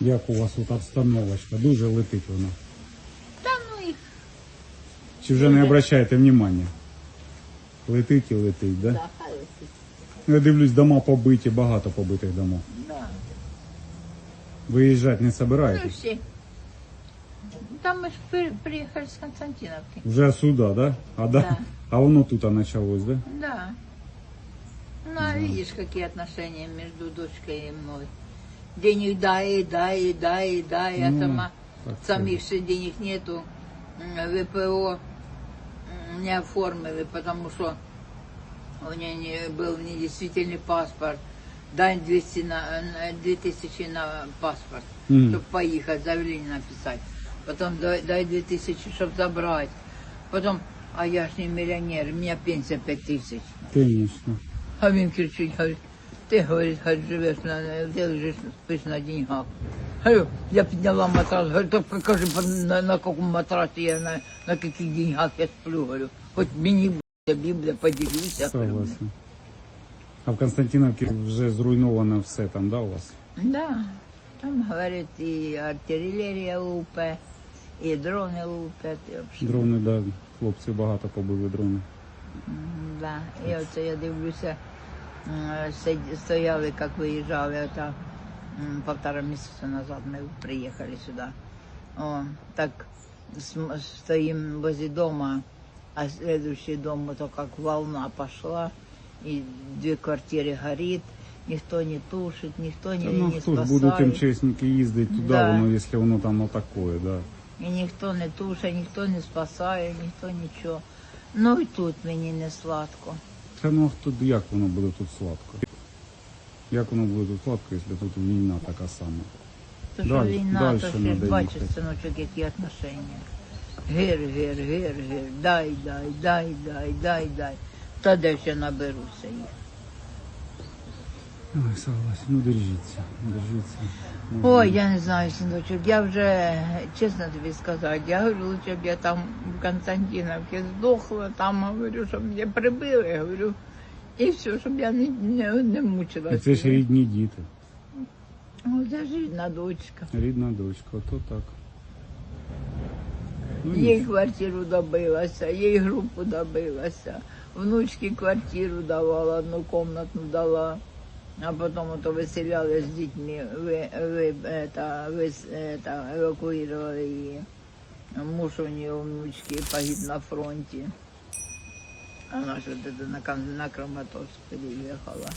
Як у вас тут обстановочка? Дуже летить вона. Та ну їх Чи вже не обращаєте внимання? Летить і летить, да? да, хай летить. Я дивлюсь, дома побиті, багато побитих домов. Да. Виїжджати не Ну собираєтесь? всі. Там ми ж при- приїхали з Константиновки. Вже сюди, да? А, да? Да. а воно тут почалось, да? Да. Ну, а видишь, какие отношения между дочкой и мной. Денег дай, дай, дай, дай, я Ну, сама, самих же денег нету, ВПО не оформили, потому что у меня не, был недействительный паспорт. Дай 200 на, на 2000 на паспорт, Мгм. чтобы поехать, заявление написать. Потом дай, дай 2000, чтобы забрать. Потом, а я ж не миллионер, у меня пенсия 5000. Конечно. А він кричить, говорить, ти, говорить, хай живеш на, ти лежиш, спиш на деньгах. Говорю, я підняла матрас, говорю, то покажи, на, на якому матрасі я, на, на яких деньгах я сплю, говорю. Хоч мені Біблія, поділюся. Согласен. А в Константиновці вже зруйновано все там, да, у вас? Да, там, говорить, і артилерія лупе, і дрони лупять, і взагалі. Дрони, да, хлопці багато побили дрони. Да. І оце я дивлюся, стояли, як виїжджали, это, полтора місяця назад ми приїхали сюди. О, так стоим возле дома, а следующий дом, то как волна пошла, и две квартиры горит, никто не тушит, никто не, ну не ж будуть. МЧСники їздити туди, Да. воно, якщо воно там отакое, да. І ніхто не тушить, ніхто не спасає, ніхто нічого. Ну і тут мені не сладко. Та ну а хто, як воно буде тут сладко? Як воно буде тут сладко, якщо тут війна така сама? То що Дальше- війна, дальше то ж надо бачиш, їхати. синочок, які отношення. Гир, гир, гир, гир, дай, дай, дай, дай, дай, дай. Та де ще наберуся їх. Ой, согласен, ну держіться, держіться. Ну, Ой, я не знаю, синочок, я вже, чесно тобі сказати, я говорю, лучше б я там в Константиновці здохла, там, говорю, щоб мене прибили, говорю, і все, щоб я не, не, не мучилася. це ж рідні діти, О, це ж рідна дочка. рідна дочка, ото так. Ну, Їй квартиру добилася, їй групу добилася, внучки квартиру давала, одну комнату дала, а потім ото виселяли з дітьми, ви, ви, это, ви, это, евакуювали її. Муж у нее внучки погиб на фронті. Она же на, на Краматорск переехала.